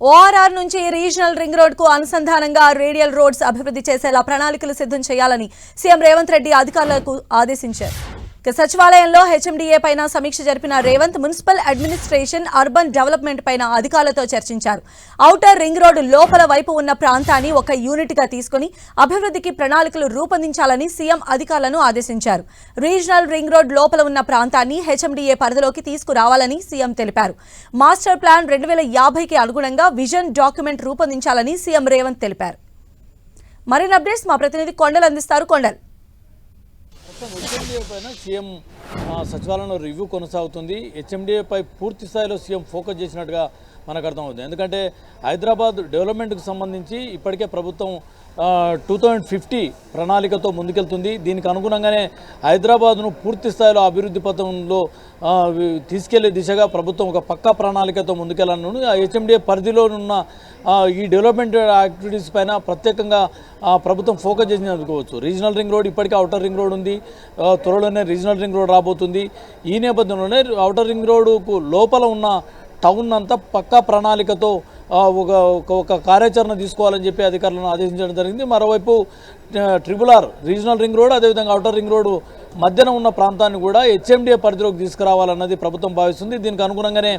ORR నుంచి regional ring రోడ్కు అనుసంధానంగా radial roads అభివృద్ధి చేసేలా ప్రణాళికలు సిద్ధం చేయాలని సీఎం రేవంత్ రెడ్డి అధికారులకు ఆదేశించారు. సచివాలయంలో హెచ్ఎండిఏ పైన సమీక్ష జరిపిన Revanth municipal administration urban development పైన అధికారులతో చర్చించారు. ఔటర్ రింగ్ రోడ్డు లోపల వైపు ఉన్న ప్రాంతాన్ని ఒక యూనిట్గా తీసుకుని అభివృద్ధికి ప్రణాళికలు రూపొందించాలని సీఎం అధికారులను ఆదేశించారు. రీజనల్ రింగ్ రోడ్ లోపల ఉన్న ప్రాంతాన్ని హెచ్ఎండిఏ పరిధిలోకి తీసుకురావాలని సీఎం తెలిపారు. మాస్టర్ ప్లాన్ రెండు వేల యాభైకి అనుగుణంగా విజన్ డాక్యుమెంట్ రూపొందించాలని సీఎం రేవంత్ తెలిపారు. మరిన్ని అప్డేట్స్ మా ప్రతినిధి కొండలు అందిస్తారు. కొండల్. ప్రస్తుతం హెచ్ఎండిఏ పైన సీఎం సచివాలయంలో రివ్యూ కొనసాగుతుంది. హెచ్ఎండిఏ పై పూర్తి స్థాయిలో సీఎం ఫోకస్ చేసినట్టుగా మనకు అర్థమవుతుంది. ఎందుకంటే హైదరాబాద్ డెవలప్మెంట్కి సంబంధించి ఇప్పటికే ప్రభుత్వం టూ థౌజండ్ ఫిఫ్టీ ప్రణాళికతో ముందుకెళ్తుంది. దీనికి అనుగుణంగానే హైదరాబాద్ను పూర్తి స్థాయిలో అభివృద్ధి పథంలో తీసుకెళ్ళే దిశగా ప్రభుత్వం ఒక పక్కా ప్రణాళికతో ముందుకెళ్ళాలని హెచ్ఎండిఏ పరిధిలో ఉన్న ఈ డెవలప్మెంట్ యాక్టివిటీస్ పైన ప్రత్యేకంగా ప్రభుత్వం ఫోకస్ చేసింది అనుకోవచ్చు. రీజనల్ రింగ్ రోడ్ ఇప్పటికే అవుటర్ రింగ్ రోడ్ ఉంది. త్వరలోనే రీజనల్ రింగ్ రోడ్ రాబోతుంది. ఈ నేపథ్యంలోనే అవుటర్ రింగ్ రోడ్కు లోపల ఉన్న టౌన్ అంతా పక్కా ప్రణాళికతో ఒక ఒక- ఒక కార్యాచరణ తీసుకోవాలని చెప్పి అధికారులను ఆదేశించడం జరిగింది. మరోవైపు triple R regional ring road అదేవిధంగా అవుటర్ రింగ్ రోడ్ మధ్యన ఉన్న ప్రాంతాన్ని కూడా హెచ్ఎండిఏ పరిధిలోకి తీసుకురావాలన్నది ప్రభుత్వం భావిస్తుంది. దీనికి అనుగుణంగానే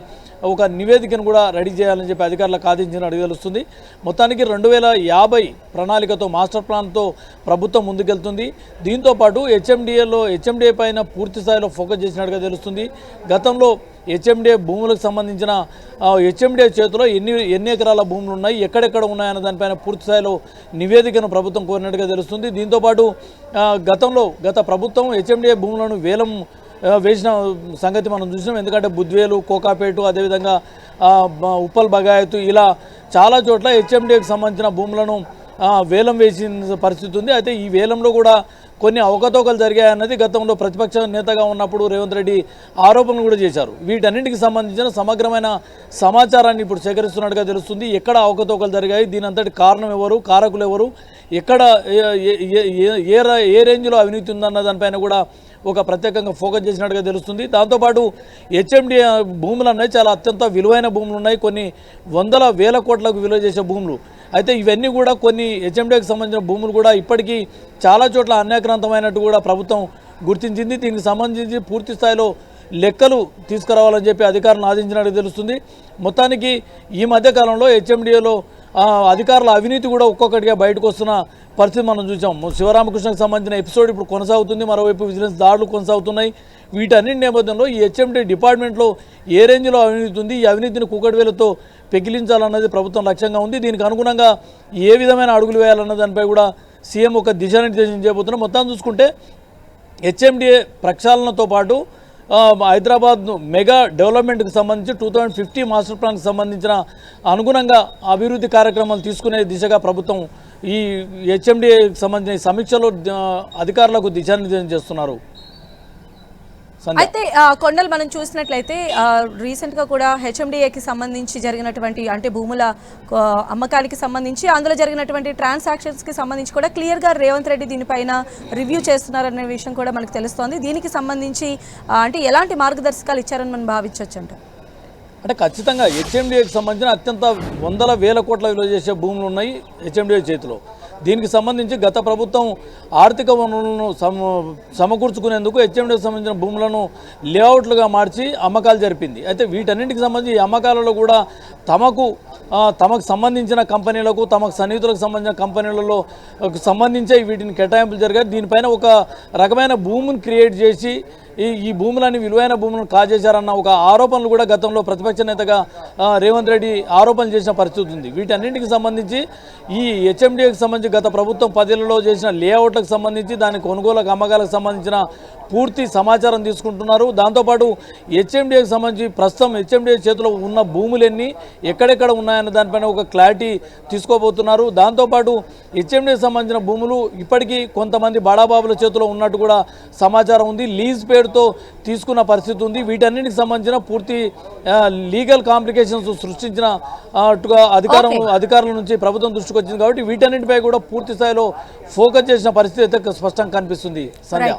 ఒక నివేదికను కూడా రెడీ చేయాలని చెప్పి అధికారులకు ఆదేశించినట్టు తెలుస్తుంది. మొత్తానికి రెండు వేల యాభై ప్రణాళికతో మాస్టర్ ప్లాన్తో ప్రభుత్వం ముందుకెళ్తుంది. దీంతో పాటు హెచ్ఎండిఏలో హెచ్ఎండిఏ పైన పూర్తి స్థాయిలో ఫోకస్ చేసినట్టుగా తెలుస్తుంది. గతంలో హెచ్ఎండిఏ భూములకు సంబంధించిన హెచ్ఎండిఏ చేతిలో ఎన్ని ఎన్ని ఎకరాల భూములు ఉన్నాయి ఎక్కడెక్కడ ఉన్నాయన్న దానిపైన పూర్తి స్థాయిలో నివేదికను ప్రభుత్వం కోరినట్టుగా తెలుస్తుంది. దీంతోపాటు గతంలో గత ప్రభుత్వం హెచ్ఎండిఏ భూములను వేలం వేసిన సంగతి మనం చూసినాం. ఎందుకంటే బుద్వేలు కోకాపేటు అదేవిధంగా ఉప్పల్ బగాయతు ఇలా చాలా చోట్ల హెచ్ఎండిఏకి సంబంధించిన భూములను వేలం వేసిన పరిస్థితి ఉంది. అయితే ఈ వేలంలో కూడా కొన్ని అవకతవకలు జరిగాయన్నది గతంలో ప్రతిపక్ష నేతగా ఉన్నప్పుడు రేవంత్ రెడ్డి ఆరోపణలు కూడా చేశారు. వీటన్నింటికి సంబంధించిన సమగ్రమైన సమాచారాన్ని ఇప్పుడు సేకరిస్తున్నట్టుగా తెలుస్తుంది. ఎక్కడ అవకతవకలు జరిగాయి? దీని అంతటి కారణం ఎవరు? కారకులు ఎవరు? ఎక్కడ ఏ- ఏ- రేంజ్లో అవినీతి ఉందన్న దానిపైన కూడా ఒక ప్రత్యేకంగా ఫోకస్ చేసినట్టుగా తెలుస్తుంది. దాంతోపాటు హెచ్ఎండి భూములు ఉన్నాయి చాలా అత్యంత విలువైన భూములు ఉన్నాయి. కొన్ని వందల వేల కోట్లకు విలువ చేసే భూములు. అయితే ఇవన్నీ కూడా కొన్ని హెచ్ఎండికి సంబంధించిన భూములు కూడా ఇప్పటికీ చాలా చోట్ల అన్యాక్రాంతమైనట్టు కూడా ప్రభుత్వం గుర్తించింది. దీనికి సంబంధించి పూర్తి స్థాయిలో లెక్కలు తీసుకురావాలని చెప్పి అధికారులను ఆదించినట్టు తెలుస్తుంది. మొత్తానికి ఈ మధ్యకాలంలో హెచ్ఎండిఏలో అధికారుల అవినీతి కూడా ఒక్కొక్కటిగా బయటకు వస్తున్న పరిస్థితి మనం చూసాం. శివరామకృష్ణకు సంబంధించిన ఎపిసోడ్ ఇప్పుడు కొనసాగుతుంది. మరోవైపు విజిలెన్స్ దాడులు కొనసాగుతున్నాయి. వీటన్నిటి నేపథ్యంలో ఈ హెచ్ఎండి డిపార్ట్మెంట్లో ఏ రేంజ్లో అవినీతి ఉంది? ఈ అవినీతిని కూకటివేలతో పెకిలించాలన్నది ప్రభుత్వం లక్ష్యంగా ఉంది. దీనికి అనుగుణంగా ఏ విధమైన అడుగులు వేయాలన్న దానిపై కూడా సీఎం ఒక దిశానిర్దేశం చేయబోతున్నారు. మొత్తం చూసుకుంటే హెచ్ఎండిఏ ప్రక్షాళనతో పాటు హైదరాబాద్ మెగా డెవలప్మెంట్కి సంబంధించి టూ థౌజండ్ ఫిఫ్టీ మాస్టర్ ప్లాన్కి సంబంధించిన అనుగుణంగా అభివృద్ధి కార్యక్రమాలు తీసుకునే దిశగా ప్రభుత్వం ఈ హెచ్ఎండిఏకి సంబంధించిన సమీక్షలో అధికారులకు దిశానిర్దేశం చేస్తున్నారు. అయితే కొండలు మనం చూసినట్లయితే రీసెంట్గా కూడా హెచ్ఎండిఏకి సంబంధించి జరిగినటువంటి అంటే భూముల ఆ, అమ్మకానికి సంబంధించి అందులో జరిగినటువంటి ట్రాన్సాక్షన్స్కి సంబంధించి కూడా క్లియర్గా రేవంత్ రెడ్డి దీనిపైన రివ్యూ చేస్తున్నారనే విషయం కూడా మనకు తెలుస్తోంది. దీనికి సంబంధించి అంటే ఎలాంటి మార్గదర్శకాలు ఇచ్చారని మనం భావించవచ్చు అంట అంటే ఖచ్చితంగా హెచ్ఎండిఏకి సంబంధించిన అత్యంత వందల వేల కోట్ల విలువ చేసే భూములు ఉన్నాయి హెచ్ఎండిఏ చేతిలో. దీనికి సంబంధించి గత ప్రభుత్వం ఆర్థిక వనరులను సమ సమకూర్చుకునేందుకు హెచ్ఎండికి సంబంధించిన భూములను లేఅవుట్లుగా మార్చి అమ్మకాలు జరిపింది. అయితే వీటన్నింటికి సంబంధించి ఈ అమ్మకాలలో కూడా తమకు తమకు సంబంధించిన కంపెనీలకు తమకు సన్నిహితులకు సంబంధించిన కంపెనీలలో సంబంధించే వీటిని కేటాయింపులు జరిగాయి. దీనిపైన ఒక రకమైన భూమిని క్రియేట్ చేసి ఈ ఈ భూములని విలువైన భూములను కాజేశారన్న ఒక ఆరోపణలు కూడా గతంలో ప్రతిపక్ష నేతగా రేవంత్ రెడ్డి ఆరోపణలు చేసిన పరిస్థితి ఉంది. వీటన్నింటికి సంబంధించి ఈ హెచ్ఎండిఏకి సంబంధించి గత ప్రభుత్వం పదేళ్ళలో చేసిన లేఅవుట్లకు సంబంధించి దాని కొనుగోలకు అమ్మకాలకు సంబంధించిన పూర్తి సమాచారం తీసుకుంటున్నారు. దాంతోపాటు హెచ్ఎండిఏకి సంబంధించి ప్రస్తుతం హెచ్ఎండిఏ చేతిలో ఉన్న భూములన్నీ ఎక్కడెక్కడ ఉన్నాయన్న దానిపైన ఒక క్లారిటీ తీసుకోబోతున్నారు. దాంతోపాటు హెచ్ఎండిఏకి సంబంధించిన భూములు ఇప్పటికీ కొంతమంది బడాబాబుల చేతిలో ఉన్నట్టు కూడా సమాచారం ఉంది. లీజ్ పేరుతో తీసుకున్న పరిస్థితి ఉంది. వీటన్నిటికి సంబంధించిన పూర్తి లీగల్ కాంప్లికేషన్స్ సృష్టించిన అధికారం అధికారుల నుంచి ప్రభుత్వం దృష్టికి వచ్చింది కాబట్టి వీటన్నిటిపై కూడా పూర్తి స్థాయిలో ఫోకస్ చేసిన పరిస్థితి అయితే స్పష్టంగా కనిపిస్తుంది. సంధ్య.